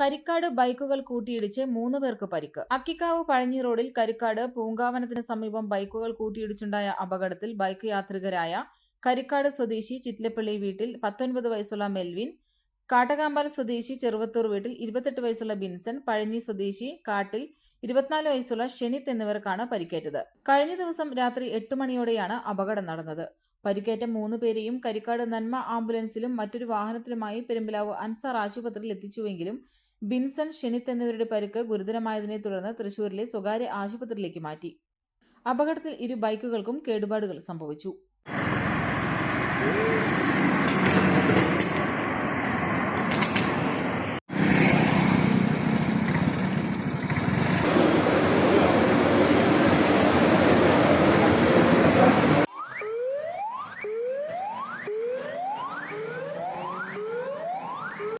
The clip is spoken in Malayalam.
കരിക്കാട് ബൈക്കുകൾ കൂട്ടിയിടിച്ച് മൂന്ന് പേർക്ക് പരിക്ക്. അക്കിക്കാവ് പഴഞ്ഞി റോഡിൽ കരിക്കാട് പൂങ്കാവനത്തിന് സമീപം ബൈക്കുകൾ കൂട്ടിയിടിച്ചുണ്ടായ അപകടത്തിൽ ബൈക്ക് യാത്രികരായ കരിക്കാട് സ്വദേശി ചിറ്റിലപ്പള്ളി വീട്ടിൽ പത്തൊൻപത് വയസ്സുള്ള മെൽവിൻ കാട്ടകാമ്പാൽ സ്വദേശി ചെറുവത്തൂർ വീട്ടിൽ ഇരുപത്തെട്ട് വയസ്സുള്ള ബിൻസൺ പഴഞ്ഞി സ്വദേശി കാട്ടിൽ ഇരുപത്തിനാല് വയസ്സുള്ള ഷെനിത്ത് എന്നിവർക്കാണ് പരിക്കേറ്റത്. കഴിഞ്ഞ ദിവസം രാത്രി എട്ട് മണിയോടെയാണ് അപകടം നടന്നത്. പരിക്കേറ്റ മൂന്ന് പേരെയും കരിക്കാട് നന്മ ആംബുലൻസിലും മറ്റൊരു വാഹനത്തിലുമായി പെരുമ്പിലാവ് അൻസാർ ആശുപത്രിയിൽ എത്തിച്ചുവെങ്കിലും ബിൻസൺ ഷെനിത്ത് എന്നിവരുടെ പരിക്ക് ഗുരുതരമായതിനെ തുടർന്ന് തൃശൂരിലെ സ്വകാര്യ ആശുപത്രിയിലേക്ക് മാറ്റി. അപകടത്തിൽ ഇരു ബൈക്കുകൾക്കും കേടുപാടുകൾ സംഭവിച്ചു.